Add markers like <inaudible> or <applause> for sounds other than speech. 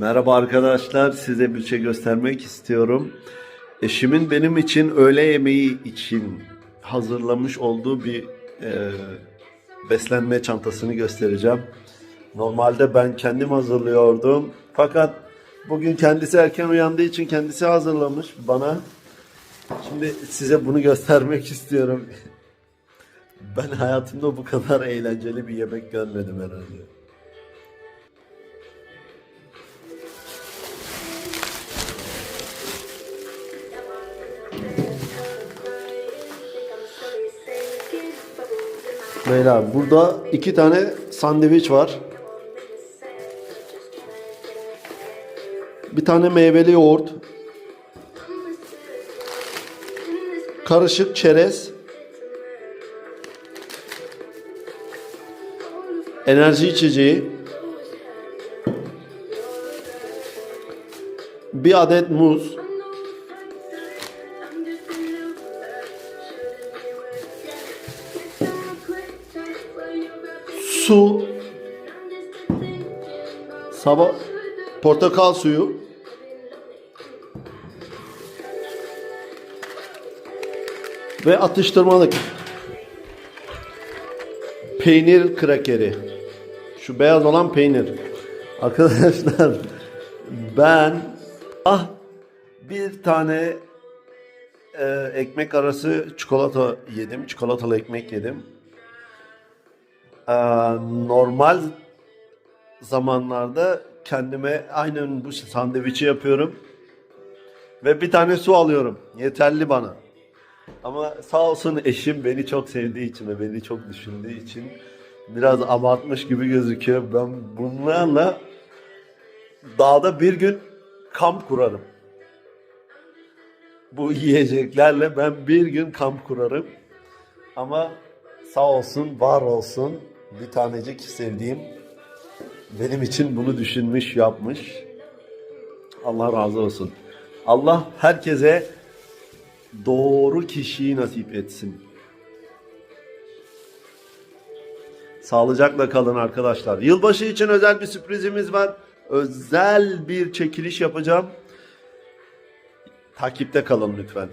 Merhaba arkadaşlar, size bir şey göstermek istiyorum. Eşimin benim için öğle yemeği için hazırlamış olduğu bir e, beslenme çantasını göstereceğim. Normalde ben kendim hazırlıyordum. Fakat bugün kendisi erken uyandığı için kendisi hazırlamış bana. Şimdi size bunu göstermek istiyorum. <laughs> Ben hayatımda bu kadar eğlenceli bir yemek görmedim herhalde. Beyler burada iki tane sandviç var. Bir tane meyveli yoğurt. Karışık çerez. Enerji içeceği. Bir adet muz. Su. Sabah portakal suyu. Ve atıştırmalık. Peynir krakeri. Şu beyaz olan peynir. Arkadaşlar ben ah bir tane e, ekmek arası çikolata yedim. Çikolatalı ekmek yedim. Ee, normal zamanlarda kendime aynen bu sandviçi yapıyorum. Ve bir tane su alıyorum. Yeterli bana. Ama sağ olsun eşim beni çok sevdiği için ve beni çok düşündüğü için biraz abartmış gibi gözüküyor. Ben bunlarla dağda bir gün kamp kurarım. Bu yiyeceklerle ben bir gün kamp kurarım. Ama sağ olsun, var olsun bir tanecik sevdiğim benim için bunu düşünmüş, yapmış. Allah razı olsun. Allah herkese doğru kişiyi nasip etsin. Sağlıcakla kalın arkadaşlar. Yılbaşı için özel bir sürprizimiz var. Özel bir çekiliş yapacağım. Takipte kalın lütfen.